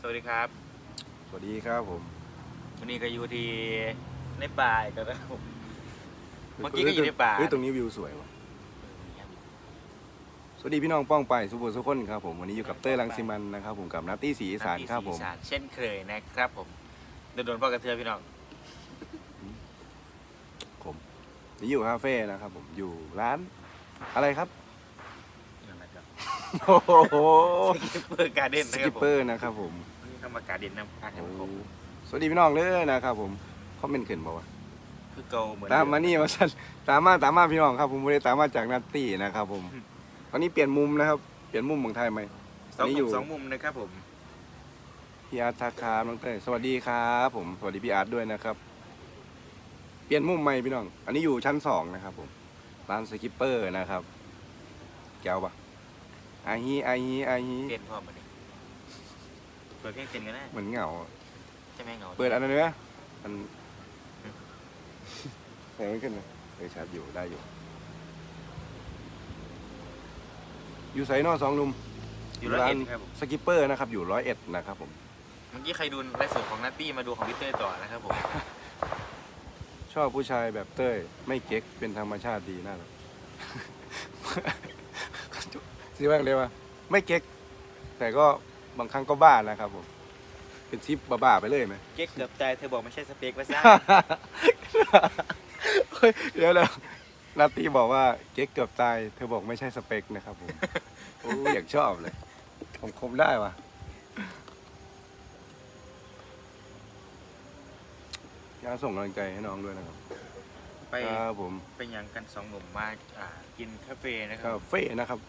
สวัสดีครับ สวัสดีครับผม วันนี้ก็อยู่ที่ในป่าอีกแล้วนะครับผมเมื่อกี้ก็อยู่ในป่าเฮ้ยตรงนี้วิวสวยว่ะ สวัสดีพี่น้องป้องไปสุโขสุคนครับผมวันนี้อยู่กับเต้ยรังสิมันนะครับผมกับนัตตี้สีอีสานครับผมอีสานเช่นเคยนะครับผมโดนๆพ่อกระเทือพี่น้องผมนี่อยู่คาเฟ่นะครับผมอยู่ร้านอะไรครับ นั่นแหละครับ โอ้โหสกิปเปอร์การ์เด้นสนะคกิรับปผมเปอร์นะครับผมวันนี่เข้ามาการ์เด้นนะอาหารผมสวัสดีพี่น้องเลยนะครับผมคอมเมนต์ขึ้นบอกว่าคือเก่าเหมือนตามมานี่มาสั่นตามมาตามมาพี่น้องครับ ผมไม่ได้ตามมาจากนัตตี้นะครับผม ตอนนี้เปลี่ยนมุมนะครับ เปลี่ยนมุมของไทยไหม สองอันนี้มุอยู่ มสองมุมนะครับผมพี่อาร์ตทาคาน้องเต้ยสวัสดีครับผม สวัสดีพี่อาร์ตด้วยนะครับ เปลี่ยนมุมใหม่พี่น้อง อันนี้อยู่ชั้นสองนะครับผม ร้านสกิปเปอร์นะครับ แก้วปะ ไอฮีไอฮีไอฮีเต้นพร้อมมาดิเปิดเพลงเต้นกันนะเหมือนเหงาอะใช่ไหมเหงาเปิดอันนั้นเนื้อมันแพงขึ้นนะเออชาร์จอยู่ได้อยู่ อยู่ไซนอสองหนุ่มอยู่ร้อยเอ็ดครับผมสกิปเปอร์นะครับ อยู่ร้อยเอ็ดนะครับผม เมื่อกี้ใครดูไลฟ์สดของนัตตี้มาดูของพี่เต้ยต่อนะครับผมชอบผู้ชายแบบเต้ย ไม่เก๊กเป็นธรรมชาติดีน่ารัก สิว่าเลยว่า ไม่เก๊ก แต่ก็บางครั้งก็บ้านะครับผม เป็นซิปบ้าๆไปเลยไหม เก๊กเกือบตายเธอบอกไม่ใช่สเปคว่าซ่าเฮ้ยเดี๋ยวแล้วนาตีบอกว่าเก๊กเกือบตาย เธอบอกไม่ใช่สเปคนะครับผมโอ้อยากชอบเลย ผมคมได้วะอยากส่งกำลังใจให้น้องด้วยนะครับไปครับผมเป็นอย่างกันสองหนุ่มมาอ่ากินคาเฟ่นะคคารับเฟ่นะครับ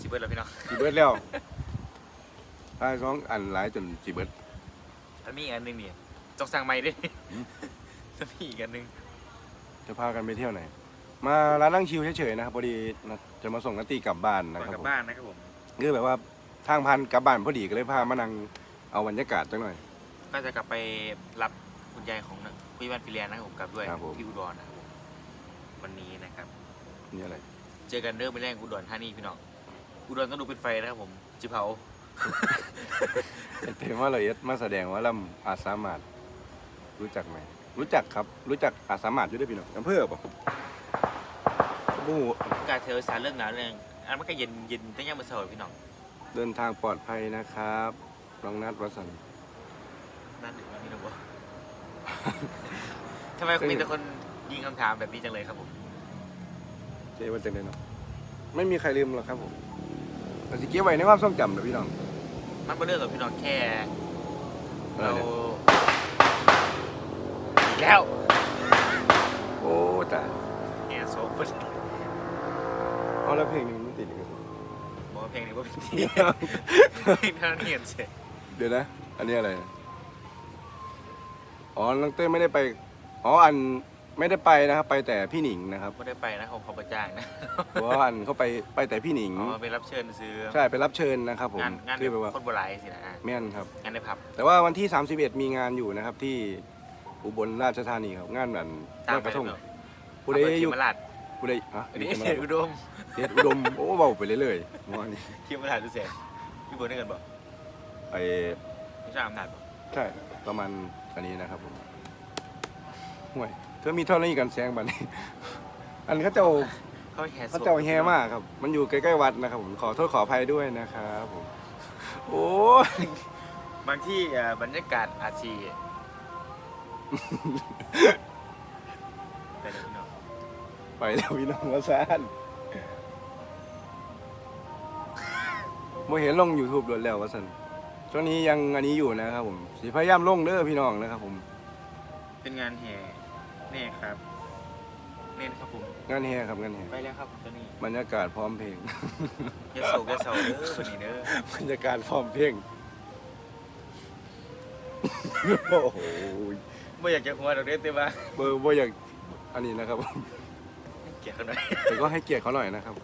สิเบิร์ดแล้วพี่น้องจีเบิร์ดแล้วถ้าสองอันหลายจนจีเบิร์ดอันมีอีกอันหนึงนี่ต้องสั่งใหม่ด้วยอืมจะมีอีกอันหนึงจะพากันไปเที่ยวไหน มาร้านนั่งชิวเฉยๆนะครับพอดีนะจะมาส่งนัตตี้กลับบ้านก่นะอนครักบลับผมบ้านนะครับผมคือแบบว่าทางพันกลับบ้านพอดีก็เลยพามานั่งเอาบรรยากาศจังหน่อย ก็จะกลับไปรับคุณยายของพี่วันฟิเลียนนะครับผมกลับด้วยครับผม ที่อุดรนะครับผมวันนี้นะครับ นี่อะไร เจอกันเริ่มไปแรกอุดรธานีพี่น้อง อุดรต้องดูเป็นไฟนะครับผมจิเผาไอเทมว่าละเอียดมาแสดงว่าลำอาจสามารถรู้จักไหม รู้จักครับ รู้จักอาจสามารถอยู่ด้วยพี่น้องอำเภอปะบูการเทอสารเรื่องงานเรื่องอันมันก็เย็นเย็นตั้งย่างมือเสาร์พี่น้องเดินทางปลอดภัยนะครับน้องนัดวสันต์นั่นหนึ่งนะพี่น้องบอกทำไมมีแต่คนยิงคำถามแบบนี้จังเลยครับผมเจ๊ว่าจังเลยเนาะไม่มีใครลืมหรอกครับผม แต่สิเก็บไว้ในความทรงจำนะพี่น้องมันเป็นเรื่องกับพี่น้องแค่อะไรเราเนี่ยอีกแล้วโอ้แต่แง่โซ่บเอาแล้วเพลงนี้มันติดอีกแล้วบอกว่าเพลงนี้ว่าเป็นที่เพลงนั้นเหียนเสร็จเดี๋ยวนะ อันนี้อะไรนะอ๋อน้องเต้ยไม่ได้ไป อ๋ออัน ไม่ได้ไปนะครับ ไปแต่พี่หนิงนะครับไม่ได้ไปนะของเขาประจ้างนะเพราะว่าอันเขาไปไปแต่พี่หนิงอ๋อไปรับเชิญซื้อใช่ไปรับเชิญนะครับผมงานงานคือแบบว่าคนโบราณสินะแม่นครับงานในผับแต่ว่าวันที่ 31 มีงานอยู่นะครับ ที่อุบลราชธานีครับงานอันตามลอยไปกระทงเนอะผู้ใดอำเภออเขยู่มราชผู้ใดฮะอันนี้อยู่ที่อุดมเดชอุดมโอ้เบาไปเรื่อยๆมอนี่เขมราชดูเสียพี่บนได้กันบ่ไปไม่ใช่อำนาจบ่ใช่ประมาณอันนี้นะครับผมห่วย เธอมีเท่านี้กันแสงบัดนี้ อันเขาเจ้าเขาแห่เขาเจ้าแฮมากครับ มันอยู่ใกล้ๆวัดนะครับผมขอโทษขออภัยด้วยนะครับผมโอ้ยบางที่เอ่อบรรยากาศอาชีไปเลยพี่น้องไปแล้วพี่น้องวาซานโมเห็นลง YouTube โดนแล้ววาสันช่วงนี้ยังอันนี้อยู่นะครับผมสิพยายามลงเด้อพี่น้องนะครับผม เป็นงานแห่แน่ครับเน่นครับผมงานแฮครับงานแฮไปแล้วครับตอนนี้บรรยากาศพร้อมเพลง อยาโศกอยาเศร้าเด้อวันนี้เด้อบรรยากาศพร้อมเพลง โอ้โหไม่อยากจะหัวเราเด้อแต่ว่าเบอร์บ่อยากอันนี้นะครับผมเกลียดเขาหน่อยแต่ก็ให้เกียรติเขาหน่อยนะครับ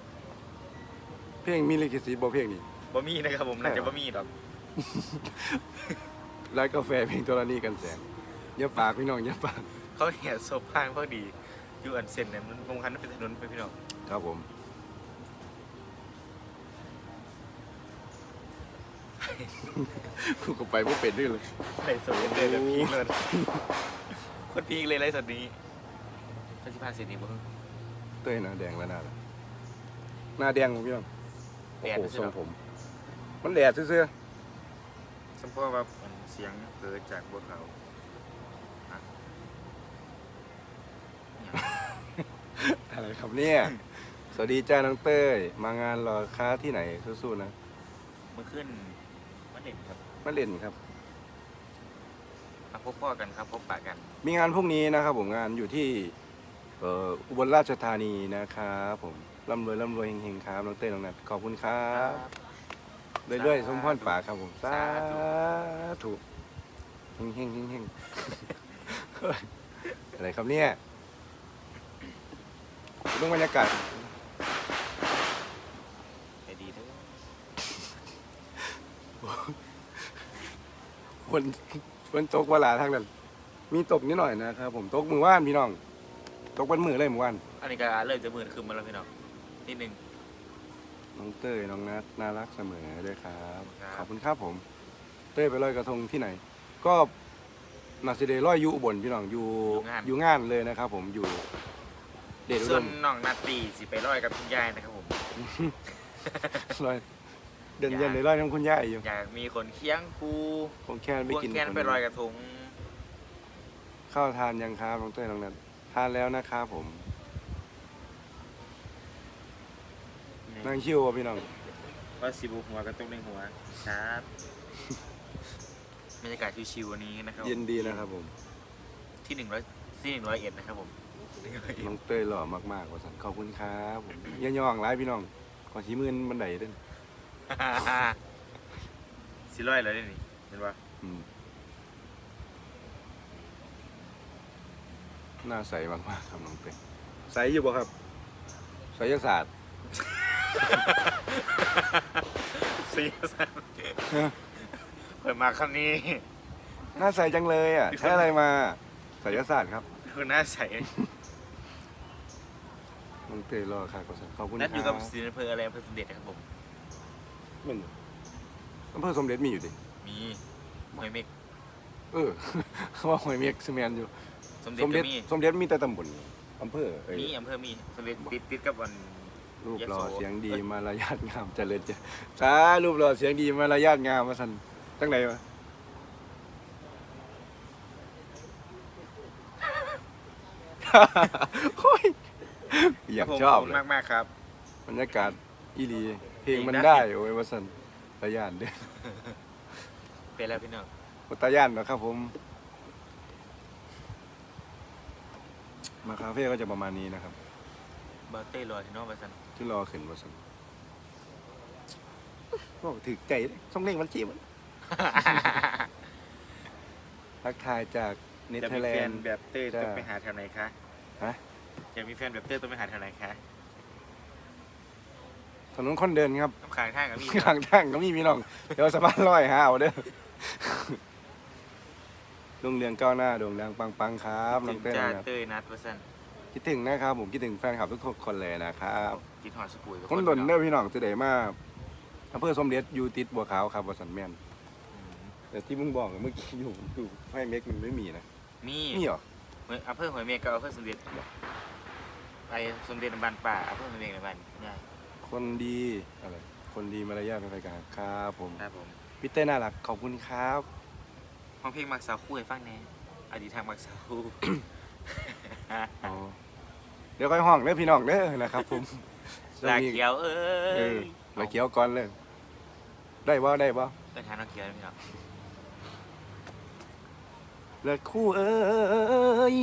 เพลงมีลิขสิทธิ์บ่เพลงนี้บ่มีนะครับผมน่าจะบ่มีดอกร้านกาแฟเพลงตัวละนี้กันแสงอย่าปากพี่น้องอย่าปาก เขาแห่ศพพางพอดีอยู่อันเซนเนี่ยมันคงคันเป็นถนนไปพี่น้องครับผม กูก็ไปไม่เป็นด้วยเลยไล่สดเลยแบบพีคเลยโคนพีคเลยไล่สดนี้พระสิพาเสร็จนี่บ่เต้ยหน้าแดงแล้วหน้าละหน้าแดงของพี่น้องแดดโอ้โหใช่ทรไหงมผม มันแดดเสื้อสมพอว่ามันเสียงเกิดจากบนเขาอะเนี่ย ๆ อะไรครับเนี่ย สวัสดีจ้าน้องเต้ย มางานรอค้าที่ไหนสู้ๆนะเมื่อขึ้นมันเด่นครับมาเล่นครับ มาพบพ่อกันครับ พบปะกัน มีงานพรุ่งนี้นะครับผมงานอยู่ที่เอ่ออุบลราชธานีนะครับผมร่ำรวยร่ำรวยเฮงๆครับน้องเต้ยน้องนัทขอบคุณครับเรื่อยๆสมพรปากครับผมสาธุเฮงเฮงเฮงเฮงเฮ้ยอะไรครับเนี่ย ดูบรรยากาศใจดีเด้อฝนฝนตกเวลาทางนั้น มีตกนิดหน่อยนะครับผมตกมือว่านพี่น้อง ตกเป็นมือเลยมือว่านอันนี้ก็เริ่มจะมืนขึ้นมาแล้วพี่น้องนิดนึง น้องเต้ยน้องนัทน่ารักเสมอด้วยครับ ครับ ขอบคุณครับผม เต้ยไปลอยกระทงที่ไหน ก็นาซิเดลอยอยู่อุบลพี่น้องอยู่อยู่งานเลยนะครับ ผมอยู่ เดชอุส่ดวนมน้องนาตีสิไปร้อยกับคุณยายนะครับผม ลอยเดินเย็นในลอยน้ำคุณย่าอยู่อยากมีคนเคียงคูคงแค่ไม่พวงกินแค้นคนไปลอยกระทงข้าวทานยังครับน้องเต้ยน้องนัททานแล้วนะครับผมนั่งชิวอะพี่น้องว่าสิบุหัวกระตุ้งหนึ่งหัวครับบรรยากาศชิวๆวันนี้นะครับเย็นดีนะครับผมที่หนึ่งร้อยที่หนึ่งร้อยเอ็ดนะครับผม น้องเต้ยหล่อมากๆว่าสันขอบคุณครับผมอย่าย่องร้ายพี่น้อง ขอชี้มือบันไดเด้วยสิร้อยแล้วนี่เห็นปะอืมหน้าใสมากๆครับน้องเต้ยใสอยู่บ่ครับไสยศาสตร์สี่สันเปิดมาคำนี้ หน้าใสจังเลยอะใช้อะไรมาไสยศาสตร์ครับคือหน้าใส น้องเต้ยหล่อค่ะก็สันขอบคุณคนัรัดบอยู่กับศิลป์อำเภออะไรอำเภอสมเด็จนะครับผม มันอำเภอสมเด็จมีอยู่ดิมีหอยเมกเออว่าหอยเมียกซีเมนอยู่สมเด็จสมเด็ก็จมี สมเด็จมีแต่ตำบลอำเภอเอ้ยมีอำเภอมีสมเด็จติดติดกับวัน รูปหล่อยโส เสียงดีมารยาทงามเจริญเจสารูปหล่อเสียงดีมารยาทงามมาสันตั้งไหนวะโอ้ยอยากชอบเลยมากมากๆครับบรรยากาศอีหลีเพลงมันเพลงน่าได้ติดโอ้ยว่าสันตาย่านเด้อเป็นแล้วพี่น้องบ่ตาย่านนะครับผม มาคาเฟ่ก็จะประมาณนี้นะครับบาเต้รอที่น้องมาสันที่รอขึ้นว่าสันบอกถึกใจเด้ส่งเล่งมันชีมันทักทายจากเนจะเธอมีร์แลแฟนนด์แบบเต้จ้าต้องไปหาแถวไหนคะฮะ จะมีแฟนแบบเต้ต้องไปหาแถวไหนคะถนนคนเดินครับ ต้องขางทางกับมีข้างทางก็มีพี่น้อง เดี๋ยวสะพานลอยหาเอาเด้อลุงเรืองก้าวหน้าโด่งดังปังปังๆครับน้ถึองงเต้ยจ้านะครับเต้ยนัดมาสันคิดถึงนะครับ ผมคิดถึงแฟนคลับทุกคนเลยนะครับกินหอดสกุยกับคนหล่นเด้อพี่น้องจะได้มาอำเภอสมเด็จอยู่ติดบัวขาวครับวัดสันแมนอืมแต่ที่มึงบอกอะเมื่อกี้อยู่อยู่ให้เม็กมันไม่มีนะมีนี่เหรอเฮ้ยอำเภอหอยเมฆกับอำเภอสมเด็จ ไปสมเด็จบ้านป่าอำเภอหอยเมฆในบ้านง่ายคนดีอะไรคนดีมารยาทเป็นรายการครับผมครับผมพี่เต้ยน่ารักขอบคุณครับห้องเพลงมักสาวคู่ให้ฟังแน่อดีตทางมักสาวคู่อ๋อเดี๋ยวค่อยห้องเด้อพี่น้องเด้อนะครับ ผมลาเขียวเอ้เออยลาเขียวก่อนเลย ได้บ่ได้บ่เดินทางน้องเขียวพี่น้อง เลิกคู่เอ้ย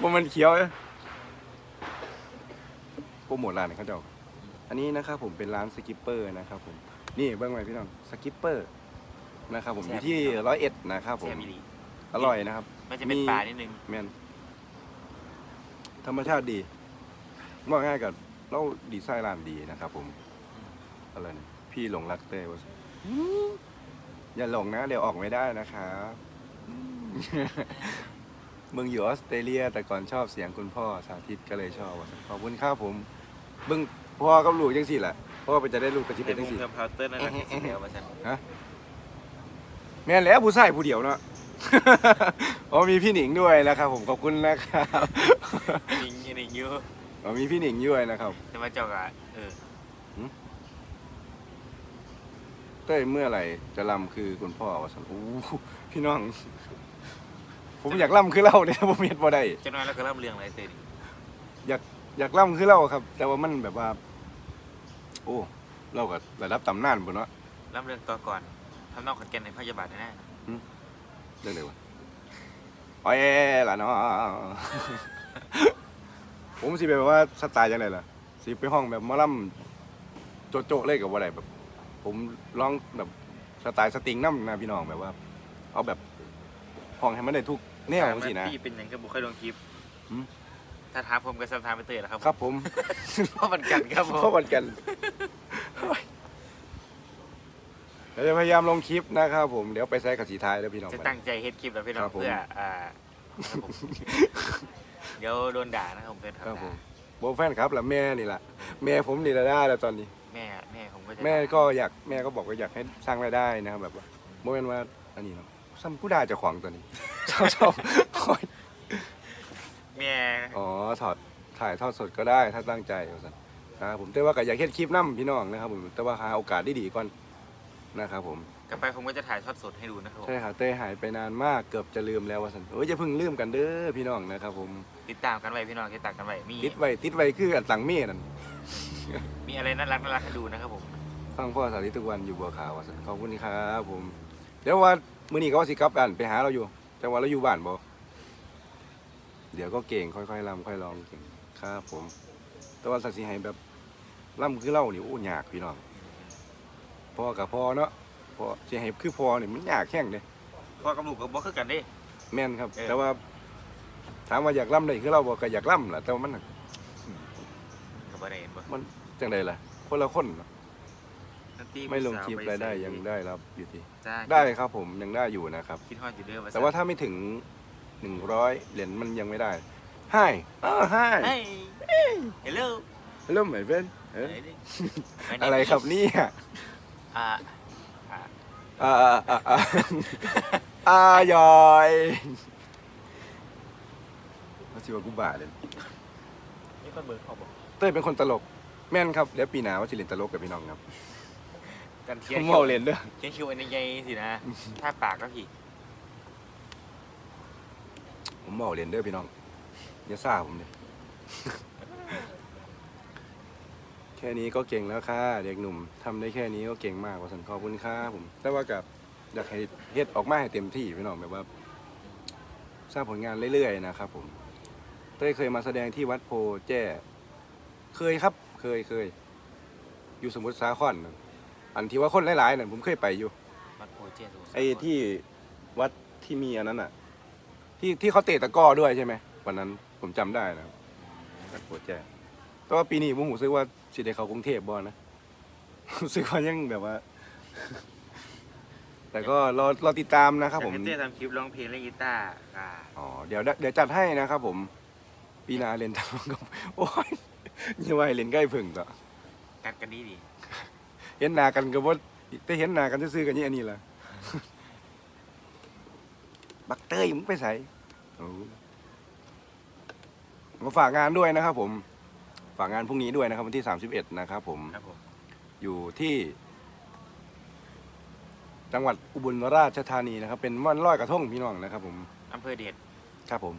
บ่มันเขียวเอ้ยโปรโมทร้านให้เขาเจ้าอันนี้นะครับผมเป็นร้านสกิปเปอร์นะครับผม นี่เบิ้งไว้พี่น้องสกิปเปอร์นะครับผมอยู่ที่ร้อยเอ็ดนะครับผมแซ่บอีหลีอร่อยนะครับ มันจะเป็นมีป่านิดนึงแมนธรรมชาติดีว่าง่ายกับเราดีไซน์ร้านดีนะครับผม อะไรนะพี่หลงรักเต้วะอย่าหลงนะ เดี๋ยวออกไม่ได้นะครับ มึงอยู่ออสเตรเลีย แต่ก่อนชอบเสียงคุณพ่อสาธิตก็เลยชอบว่ะขอบคุณครับผมเบึงพ่อกับลูกจังสิแหละเพราะว่าเป็นจะได้รูปกระชิบเป็เป็นนมุทั้งมสี่กับพาวเตอร์นั่นแหละที่เดียวมาฉันแม่นแล้วผู้ชายผู้เดียวเนาะ อ๋อมีพี่หนิงด้วยนะครับผมขอบคุณนะครับนิงนิงอยู่อ๋อมีพี่หนิงด้วยนะครับจะมาเจ้ากะเออเต้ยเมื่อไหร่จะลำคือคุณพ่อวะสันโอ้พี่น้อง ผมอยากล่ำคือเล่าเนี่ยผมเห็นบ่ได้เจ้าน้อยแล้วก็เริ่มเรื่องอะไรเตยดิอยากอยากล่ำคือเล่าครับ แต่ว่ามันแบบว่า โอ้เล่ากับระดับตำนานบนเนาะเริ่มเรื่องตัวก่อนทำนอกขอนแก่นในพยาบาลแน่เรื่องอะไรวะอ๋อแย่ล่ะเนาะผมสิแบบว่าสไตล์ยังไงล่ะสิไปห้องแบบหมาล่ำโจโจะเลยกับว่าไรแบบ ผมร้องแบบสไตล์สตริงน้ำนะพี่น้องแบบว่า เอาแบบห้องให้มันได้ทุก แนวสินะ พี่เป็นหยังก็บุคคลลงคลิปหืม ถ้าถามผมก็สัมถามไปเตยแหละครับครับผมเพราะมันกันครับผเพราะมวันกันเดี๋ยวจะพยายามลงคลิปนะครับผม เดี๋ยวไปใช้กับสีท้ายแล้วพี่น้อง จะไปตั้งใจเฮ็ดคลิปแล้วพี่น้อครังบผม เพื่ออ่าครับผมเดี๋ยวโดนด่านะครับผมเป็นครับผมด่าโบแฟนครับแล้วแม่นี่แหละแม่ผมนี่ละได้แล้วตอนนี้ แม่แม่ผมก็จะแม่ก็อยากแม่ก็บอกว่าอยากให้สร้างรายได้นะครับแบบว่าโมเมนว่าอันนี้เนาะซ้ำผู้ได้เจะของตัวนี้ ชอบชอบคอยแม่อ๋อถอดถ่ายทอดสดก็ได้ถ้าตั้งใจว่าซั่นนะครับผมแต่ว่าก็อยากเฮ็ดคลิปนํพี่น้องนะครับผมแต่ว่าหาโอกาสดีๆก่อนนะครับผม กลับไปผมก็จะถ่ายทอดสดให้ดูนะครับผมใช่ค่ะเต้ยหายไปนานมากเกือบจะลืมแล้วว่าสันโอ้ยอย่าเพิ่งลืมกันเด้อพี่น้องนะครับผม ติดตามกันไว้พี่น้องติดตามกันไว้มีติดไว้ติดไว้คืออันตังเม่นั่นมีอะไรน่ารักน่ารักให้ดูนะครับผมฟังพ่อสาธิตทุกวันอยู่บัวขาวว่าสันขอบคุณครับผม เดี๋ยวว่ามื้อนี้ก็ว่าสิกลับบ้านไปหาเราอยู่ จังหวะเราอยู่บ้านบ่เดี๋ยวก็เก่งค่อยๆลำค่อยลองเก่งครับผม แต่ว่าสัตว์สิให้แบบล่ำคือเล่านี่โอ้ยากพี่น้องพ่อกับพ่อเนาะพ่อสิให้คือพ่อนี่มันยากแข้งเด้พ่อกับลูกก็บอกคือกันเด้ แม่นครับ เออ แต่ว่า ถามว่าอยากล่ำได้คือเราบอกก็อยากล่ำล่ะแต่ว่ามันน่ะกับอะไรเห็นบ่มันจังใดล่ะ คนละคนเนอะ นันตี้ไม่ลงผู้สาวคลิปไปรายได้ใส่ยังได้รับอยู่ดีจ้าได้ครับผมยังได้อยู่นะครับ คิดฮอดอยู่เด้อว่าแต่ว่าถ้าไม่ถึงหนึ่งร้อยเหรียญมันยังไม่ได้ให้อ้าวให้เฮ้ยเฮลโลฮัลโหลเหมือนเพื่อนเอ้ยอะอะไรครับเนี่ยอ่าอ่าอ่าอ่าอ่าอ่าอายอยมาสิว่ากูบ้าเลยนี่คนเบิร์เขาบอกเต้ยเป็นคนตลก แม่นครับเดี๋ยวปีหน้าว่าสิเล่นตลกกับพี่น้องครับ กันเทีผยนมเมาเล่นเด้อเทียนคิวอันใหญ่สินะ ถ้าปากก็พี่ผมเมาเล่นเด้อพี่น้องอย่าซ่าผมเลย แค่นี้ก็เก่งแล้วค่ะเด็กหนุ่มทำได้แค่นี้ก็เก่งมากกว่าสันขอบคุณครับผม แต่ว่ากับอยากให้เฮ็ดออกมาให้เต็มที่พี่น้องแบบว่าสร้างผลงานเรื่อยๆนะครับผมเต้ยเคยมาแสดงที่วัดโพแจ้ เคยครับ เคยเคย อยู่สมุทรสาครน่ะ อันที่ว่าคนหลายๆนั่นผมเคยไปอยู่ วัดโพเจสุไอ้ที่วัดที่มีอันนั้นอะ ที่ที่เขาเตะตะกร้อด้วยใช่ไหมวันนั้นผมจำได้นะครับวัดโพแจ้แต่ว่าปีนี้ผมรู้สึกว่าสิได้เข้ากรุงเทพบ่นะรู้สึกว่ายังแบบว่า แต่ก็รอรอติดตามนะครับผมอยากให้เต้ทำคลิปร้องเพลงเล่นกีตาร์อ่าอ๋อเดี๋ยวเดี๋ยวจัดให้นะครับผม ปีหนาเล่นทำกับ โอ้ยอย่าว่าให้เล่นใกล้พึ่งต่อ กัดกันดีดี เห็นหนากันก็บ่ได้เห็นหนากันซื่อๆกันนี่อันนี้ล่ะ บักเตยมึงไปใส่โอ้มาฝากงานด้วยนะครับ ผม ฝากงานพรุ่งนี้ด้วยนะครับ วันที่31นะครับผม ครับผม อยู่ที่ จังหวัดอุบลราชธานีนะครับ เป็นม่อนลอยกระทงพี่น้องนะครับ ผม อำเภอเดช ครับผม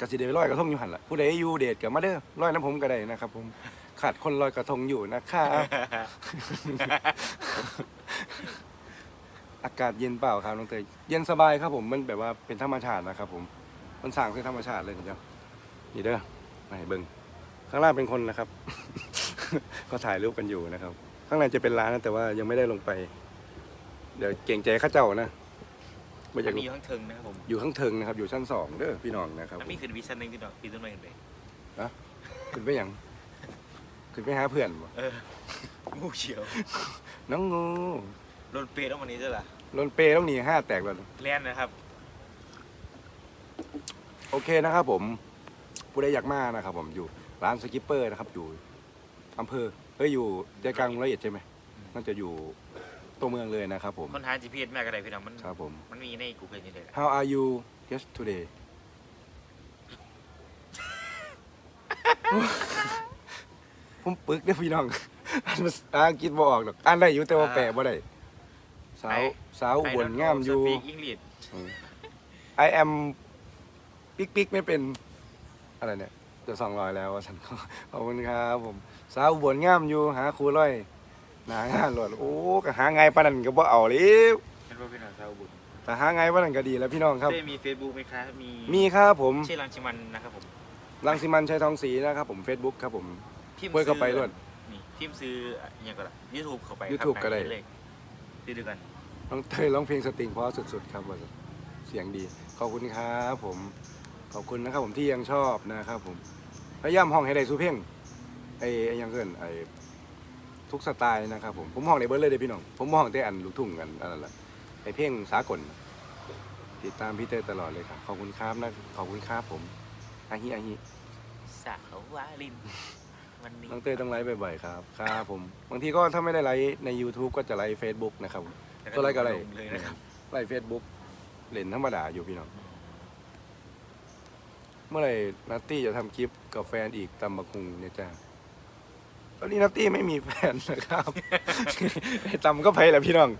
กสิเดลอยกระทงอยู่หันละผู้ใดอยู่เดทกับมาเด้อลอยน้ำผมก็ได้นะครับ ผม ขาดคนลอยกระทงอยู่นะครับอากาศเย็นเปล่าครับน้องเตยเย็นสบายครับผมมันแบบว่าเป็นธรรมชาตินะครับ ผมมันสร้างเป็นธรรมชาติเลยนะจ๊ะนี่เด้อมาให้เบิ้งข้างล่างเป็นคนนะครับ ก็ถ่ายรูปกันอยู่นะครับ ข้างในจะเป็นร้านนะแต่ว่ายังไม่ได้ลงไป เดี๋ยวเก่งใจข้าเจ้านะไม่อยากมีอยู่ข้างเทิงนะครับผมอยู่ข้างเทิงนะครับ อยู่ชั้นสองเด้อพี่น้องนะครับแล้วมีขึ้นวิชั่นหนึ่งพี่น้องปีต้นไม้ขึ้นไปขึ้นไปหยัง ขึ้นไปหาเพื่อนบ่เอองูเขียวน้องงูโดนเปรย์ต้องวันนี้ด้วยล่ะลนเปต้องหนีห้าแตกแล้วแล่นนะครับ โอเคนะครับผม ผู้ใดอยากมานะครับผมอยู่ร้านสกิปเปอร์นะครับ อยู่อำเภอเอ้ยอยู่ใจกลางละเอียดใช่ไหมมันจะอยู่ตัวเมืองเลยนะครับผมคนหา GPS แม่ก็ได้พี่น้องมันครับผม มันมีใน Google อยู่เลยแหละ How are you yesterday ผมปึกเด้อพี่น้องอ่านภาษาอังกฤษบ่ออกหรอกอ่านได้อยู่แต่ว่าแปลบ่ได้สาวสาวอุบลงามอยู่ปีอังกฤษ I am ปิ๊กปิ๊กไม่เป็นอะไรเนี่ยจะสองร้อยแล้วว่าฉันขอบคุณครับผม สาวอุบลงามอยู่หาครูร้อยหนางานหลวดโอ้ก็หาไงปานนั้นก็บ่เอาเลยเป็นว่าพี่น้องชาวบุญแต่หาไงปานนั้นก็ดีแล้วพี่น้องครับเต้มี Facebook ไหมครับมีมีครับผมชื่อรังชิมันนะครับผมรังสิมันชัยทองศรีนะครับผม Facebook ครับผมพิ มพ์เปิดเข้าไปด้วยนี่พิมพ์ซื้ออะอหยังก็ได้ยูทูบเข้าไป YouTube ก็ได้ เลยซื้อด้วยกัน น้องเต้ยร้องเพลงสตริงเพราะสุดๆครับว่าเสียงดี ขอบคุณครับผม ขอบคุณนะครับผมที่ยังชอบนะครับผม พยายามห้องให้ได้สู้เพลงไอ้ไอ้ยังเกินไอ้ทุกสไตล์นะครับผมผมห้องในเบิร์ดเลยเด้อพี่น้อง ผมห้องแต่อันลูกทุ่งกันอันนั้นแหละไอ้เพลงสากลติดตามพี่เต้ยตลอดเลยครับ ขอบคุณครับนะขอบคุณครับผมอาฮิอาฮิ สาววาลิน วันนี้น้องเต้ยต้องไลฟ์บ่อยๆครับครับผมบางทีก็ถ้าไม่ได้ไลฟ์ใน YouTube ก็จะไลฟ์ Facebook นะครับผมก็ไลฟ์กับอะไรลงเลยนะครับไลฟ์ Facebook เล่นธรรมดาอยู่พี่น้อง เมื่อไหร่นัตตี้จะทำคลิปกับแฟนอีกตำบักคุงเนี่ยจ้าตอนนี้นัตตี้ไม่มีแฟนนะครับ ไอ้ตำก็ไปแหละพี่น้อง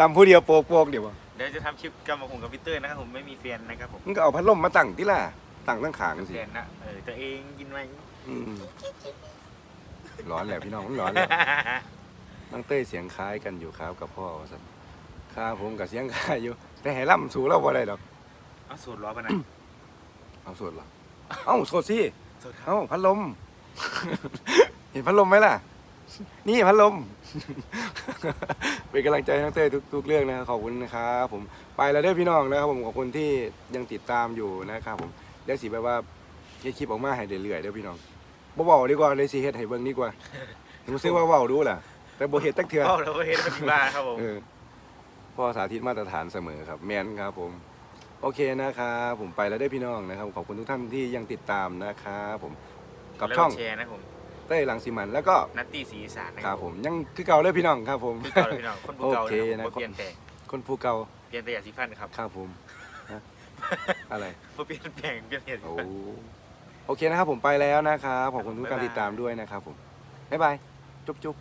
ตำผู้เดียวโปกๆเดี๋ยววะเดี๋ยวจะทำคลิปกับมาคงกับพีเตอร์นะครับผมไม่มีแฟนนะครับผมมึงก็เอาพัดลมมาตั้งที่ล่ะตั้งตั้งขางสิแฟนนะเออตัวเองกินไหมอืม ร้อนแหละพี่น้องมันร้อนแหละน้องเต้ยเสียงคล้ายกันอยู่ครับกับพ่อสันข้าผมกับเสียงคล้ายอยู่ แต่ให้ล่ำสู่เราบ่ได้ดอก เอาสูตรล้อปะนะเอาสดเหรอเอ้าสดสิสูตรครับเอ้าพัดลม เห็นพัดลมไหมล่ะ นี่พัดลม เป็นกำลังใจให้น้องเต้ยทุกทุกเรื่องนะครับขอบคุณนะครับผมไปแล้วเด้อพี่น้องนะครับผมขอบคุณที่ยังติดตามอยู่นะครับผมเดี๋ยวสิแบบว่าเฮ็ดคลิปออกมาให้เรื่อยๆเด้อพี่น้อง บ่เว้าดีกว่าเลยสิเฮ็ดให้เบิ่งดีกว่าผมซื้อว่าเว้าดูล่ะ แต่บ่เฮ็ดตักเทื่อเอาเราก็เห็นเป็นบ้าครับผมเออพ่อสาธิตมาตรฐานเสมอครับ แมนครับผม โอเคนะครับผมไปแล้วได้อพี่น้องนะครับ ขอบคุณทุกท่านที่ยังติดตามนะครับผมกับแล้วช่องแชร์นะผมเต้ยลังสิมันแล้วก็นัตตี้สีอีสานนะคครัรับบผมยังคือเก่าเลยพี่น้องครับผมคือเก่าเลยพี่น้องคนผู้เก่าโอเคนะนะผมบ่เปลี่ยนแปลงคนผู้เก่าเปลี่ยนแต่ยาสีฟันครับครับผมฮะอะไรบ่เปลี่ยนแปลงเปลี่ยนแต่ยาสีโอ้ ฟัน โอเคนะครับผมไปแล้วนะครับขอบคุณทุกการติดตามด้วยนะครับผมบ๊ายบายจุ๊บจุ๊บ